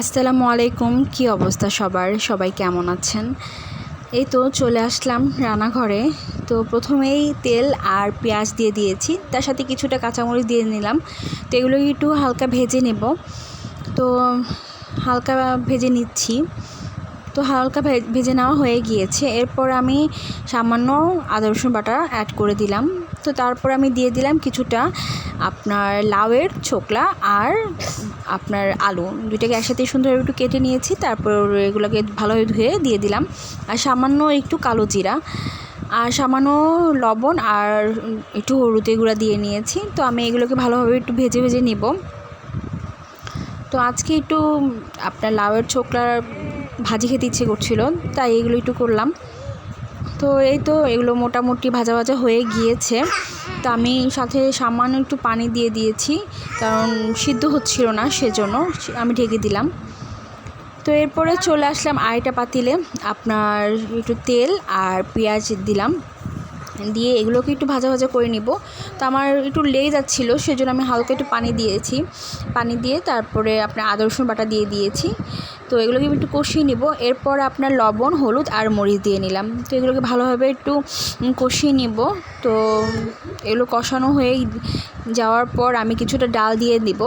আসসালামু আলাইকুম, কি অবস্থা সবার? সবাই কেমন আছেন? এই তো চলে আসলাম রান্নাঘরে। তো প্রথমেই তেল আর পেঁয়াজ দিয়ে দিয়েছি। তার সাথে কিছুটা কাঁচামরিচ দিয়ে নিলাম। তো এগুলো একটু হালকা ভেজে নেব। তো হালকা ভেজে নিচ্ছি। তো হালকা ভেজে নেওয়া হয়ে গিয়েছে। এরপর আমি সামান্য আদা, রসুন বাটা অ্যাড করে দিলাম। তো তারপর আমি দিয়ে দিলাম কিছুটা আপনার লাউয়ের ছোকলা আর আপনার আলু। দুইটাকে একসাথে সুন্দরভাবে একটু কেটে নিয়েছি, তারপর এগুলোকে ভালোভাবে ধুয়ে দিয়ে দিলাম। আর সামান্য একটু কালো জিরা আর সামান্য লবণ আর একটু হলুদের গুঁড়া দিয়ে নিয়েছি। তো আমি এগুলোকে ভালোভাবে একটু ভেজে ভেজে নিব। তো আজকে একটু আপনার লাউয়ের ছোকলার ভাজি খেতে ইচ্ছে করছিল, তাই এগুলো একটু করলাম। তো এই তো এগুলো মোটামুটি ভাজা ভাজা হয়ে গিয়েছে। তো আমি সাথে সামান্য একটু পানি দিয়ে দিয়েছি, কারণ সিদ্ধ হচ্ছিল না সেজন্য আমি ঢেকে দিলাম। তো এরপরে চলে আসলাম আরেকটা পাতিলে, আপনার একটু তেল আর পেঁয়াজ দিলাম। দিয়ে এগুলোকে একটু ভাজা ভাজা করে নিব। তো আমার একটু লেগে যাচ্ছিল, সেজন্য আমি হালকা একটু পানি দিয়েছি। পানি দিয়ে তারপরে আপনার আদা রসুন বাটা দিয়ে দিয়েছি। তো এগুলোকে একটু কষিয়ে নিব। এরপর আপনার লবণ, হলুদ আর মরিচ দিয়ে নিলাম। তো এগুলোকে ভালোভাবে একটু কষিয়ে নিব। তো এগুলো কষানো হয়ে যাওয়ার পর আমি কিছুটা ডাল দিয়ে দিব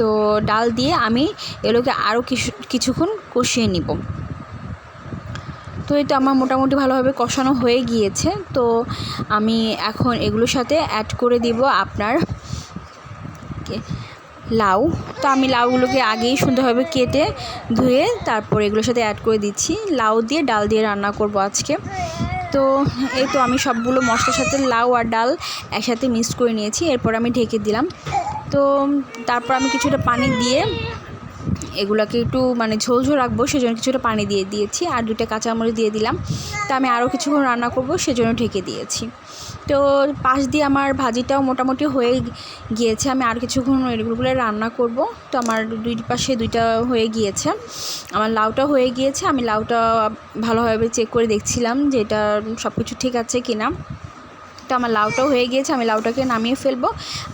তো ডাল দিয়ে আমি এগুলোকে আরও কিছু, কিছুক্ষণ কষিয়ে নিব। তো এই তো আমার মোটামুটি ভালোভাবে কষানো হয়ে গিয়েছে। তো আমি এখন এগুলোর সাথে অ্যাড করে দিব আপনার লাউ। তো আমি লাউগুলোকে আগেই সুন্দরভাবে কেটে ধুয়ে তারপর এগুলোর সাথে অ্যাড করে দিচ্ছি। লাউ দিয়ে ডাল দিয়ে রান্না করব আজকে। তো এই তো আমি সবগুলো মশলার সাথে লাউ আর ডাল একসাথে মিক্স করে নিয়েছি। এরপর আমি ঢেকে দিলাম। তো তারপর আমি কিছুটা পানি দিয়ে এগুলোকে একটু মানে ঝোল ঝোল রাখব, সেজন্য কিছুটা পানি দিয়ে দিয়েছি আর দুইটা কাঁচামরিচ দিয়ে দিলাম। তা আমি আরও কিছুক্ষণ রান্না করব, সেজন্য ঢেকে দিয়েছি। তো পাশ দিয়ে আমার ভাজিটাও মোটামুটি হয়ে গিয়েছে। আমি আর কিছুক্ষণ এগুলো রান্না করব। তো আমার দুই পাশে দুইটা হয়ে গিয়েছে। আমার লাউটা হয়ে গিয়েছে। আমি লাউটা ভালোভাবে চেক করে দেখছিলাম যে এটা সব কিছু ঠিক আছে কি তো আমার লাউটাও হয়ে গিয়েছে, আমি লাউটাকে নামিয়ে ফেলব।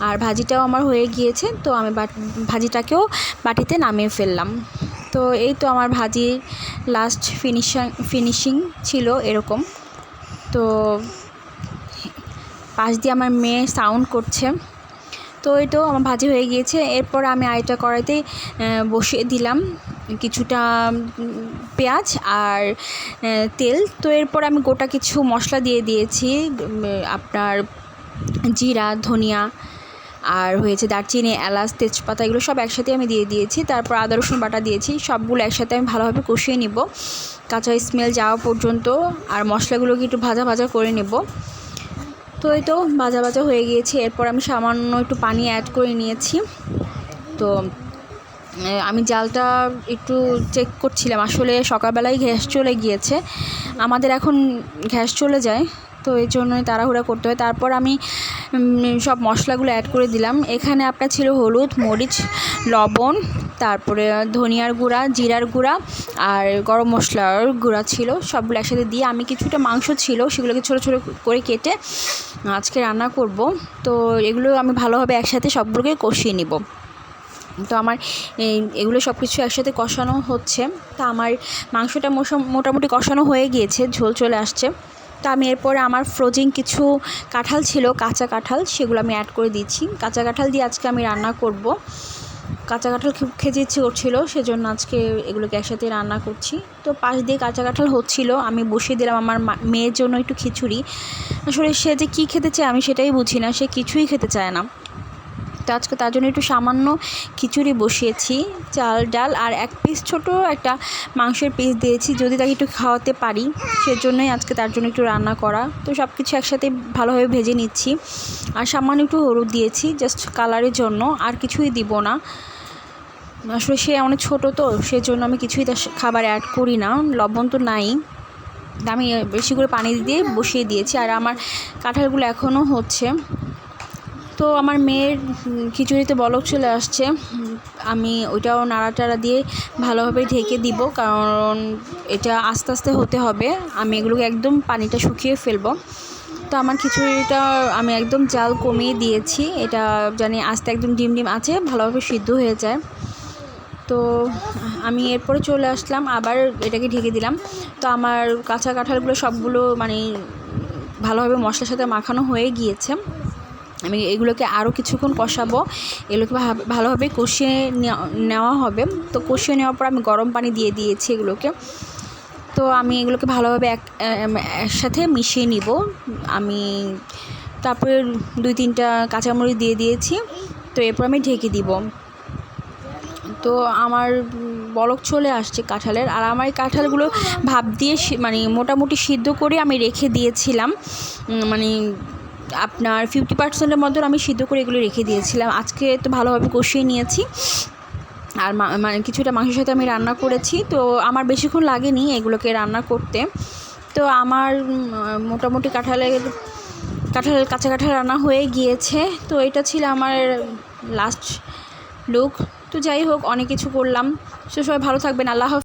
আর ভাজিটাও আমার হয়ে গিয়েছে, তো আমি ভাজিটাকেও বাটিতে নামিয়ে ফেললাম। তো এই তো আমার ভাজির লাস্ট ফিনিশিং ফিনিশিং ছিল এরকম। তো পাশ দিয়ে আমার মেয়ে সাউন্ড করছে। তো এই তো আমার ভাজি হয়ে গিয়েছে, এরপর আমি আরেকটা কড়াইতে বসিয়ে দিলাম। কিছুটা পেঁয়াজ আর তেল। তো এরপর আমি গোটা কিছু মশলা দিয়ে দিয়েছি আপনার জিরা, ধনিয়া আর হয়েছে দারচিনি, এলাচ, তেজপাতা, এগুলো সব একসাথে আমি দিয়ে দিয়েছি। তারপর আদা, রসুন বাটা দিয়েছি। সবগুলো একসাথে আমি ভালোভাবে কষিয়ে নিব। কাঁচা স্মেল যাওয়া পর্যন্ত আর মশলাগুলোকে একটু ভাজা ভাজা করে নেব। তো এই তো ভাজা ভাজা হয়ে গিয়েছে। এরপর আমি সামান্য একটু পানি অ্যাড করে নিয়েছি। তো আমি জালটা একটু চেক করছিলাম। আসলে সকালবেলায় গ্যাস চলে গিয়েছে। আমাদের এখন গ্যাস চলে যায়, তো এই জন্যই তাড়াহুড়া করতে হয়। তারপর আমি সব মশলাগুলো অ্যাড করে দিলাম। এখানে আপনার ছিল হলুদ, মরিচ, লবণ, তারপরে ধনিয়ার গুঁড়া, জিরার গুঁড়া আর গরম মশলার গুঁড়া ছিল। সবগুলো একসাথে দিয়ে আমি কিছুটা মাংস ছিল, সেগুলোকে ছোটো ছোটো করে কেটে আজকে রান্না করব। তো এগুলো আমি ভালোভাবে একসাথে সবগুলোকে কষিয়ে নিব। তো আমার এগুলো সব কিছু একসাথে কষানো হচ্ছে। তা আমার মাংসটা মোসা- মোটামুটি কষানো হয়ে গিয়েছে, ঝোল চলে আসছে। তো আমি এরপরে আমার ফ্রোজিং কিছু কাঁঠাল ছিল, কাঁচা কাঁঠাল, সেগুলো আমি অ্যাড করে দিচ্ছি। কাঁচা কাঁঠাল দিয়ে আজকে আমি রান্না করব। কাঁচা কাঁঠাল খুব খেতে ইচ্ছে করছিল, সেজন্য আজকে এগুলোকে একসাথে রান্না করছি। তো পাশ দিয়ে কাঁচা কাঁঠাল হচ্ছিল, আমি বসিয়ে দিলাম আমার মেয়ের জন্য একটু খিচুড়ি। আসলে সে যে কী খেতে চায় আমি সেটাই বুঝি না, সে কিছুই খেতে চায় না। তো আজকে তার জন্য একটু সামান্য খিচুড়ি বসিয়েছি, চাল, ডাল আর এক পিস ছোট একটা মাংসের পিস দিয়েছি যদি তাকে একটু খাওয়াতে পারি। সেজন্যই আজকে তার জন্য একটু রান্না করা। তো সব কিছু একসাথে ভালোভাবে ভেজে নিচ্ছি। আর সামান্য একটু হলুদ দিয়েছি জাস্ট কালারের জন্য। আর কিছুই দিব না। আসলে সে অনেক ছোট তো, সেজন্য আমি কিছুই তার খাবার অ্যাড করি না। লবণ তো নাই। আমি বেশি করে পানি দিয়ে বসিয়ে দিয়েছি। আর আমার কাঁঠালগুলো এখনও হচ্ছে। তো আমার মেয়ের খিচুড়িতে বলক চলে আসছে। আমি ওইটাও নাড়াটাড়া দিয়ে ভালোভাবে ঢেকে দিব, কারণ এটা আস্তে আস্তে হতে হবে। আমি এগুলোকে একদম পানিটা শুকিয়ে ফেলব। তো আমার খিচুড়িটা আমি একদম জাল কমিয়ে দিয়েছি। এটা জানি আস্তে একদম ডিম ডিম আছে, ভালোভাবে সিদ্ধ হয়ে যায়। তো আমি এরপরে চলে আসলাম, আবার এটাকে ঢেকে দিলাম। তো আমার কাঁচা কাঁঠালগুলো সবগুলো মানে ভালোভাবে মশলার সাথে মাখানো হয়ে গিয়েছে। আমি এগুলোকে আরও কিছুক্ষণ কষাবো। এগুলোকে ভালোভাবে কষিয়ে নেওয়া- হবে। তো কষিয়ে নেওয়ার পর আমি গরম পানি দিয়ে দিয়েছি এগুলোকে। তো আমি এগুলোকে ভালোভাবে এক একসাথে মিশিয়ে নিব। আমি তারপরে দুই, তিনটা কাঁচামরিচ দিয়ে দিয়েছি। তো এরপর আমি ঢেকে দিব। তো আমার বলক চলে আসছে কাঁঠালের। আর আমার কাঁঠালগুলো ভাপ দিয়ে মানে মোটামুটি সিদ্ধ করে আমি রেখে দিয়েছিলাম। মানে আপনার ফিফটি পার্সেন্টের মতন আমি সিদ্ধ করে এগুলো রেখে দিয়েছিলাম। আজকে তো ভালোভাবে কষিয়ে নিয়েছি। আর মানে কিছুটা মাংসের সাথে আমি রান্না করেছি। তো আমার বেশিক্ষণ লাগেনি এগুলোকে রান্না করতে। তো আমার মোটামুটি কাঁঠালের কাঁঠাল কাঁচা কাঁঠাল রান্না হয়ে গিয়েছে। তো এটা ছিল আমার লাস্ট লুক তো যাই হোক, অনেক কিছু করলাম। সে সবাই ভালো থাকবেন। আল্লাহ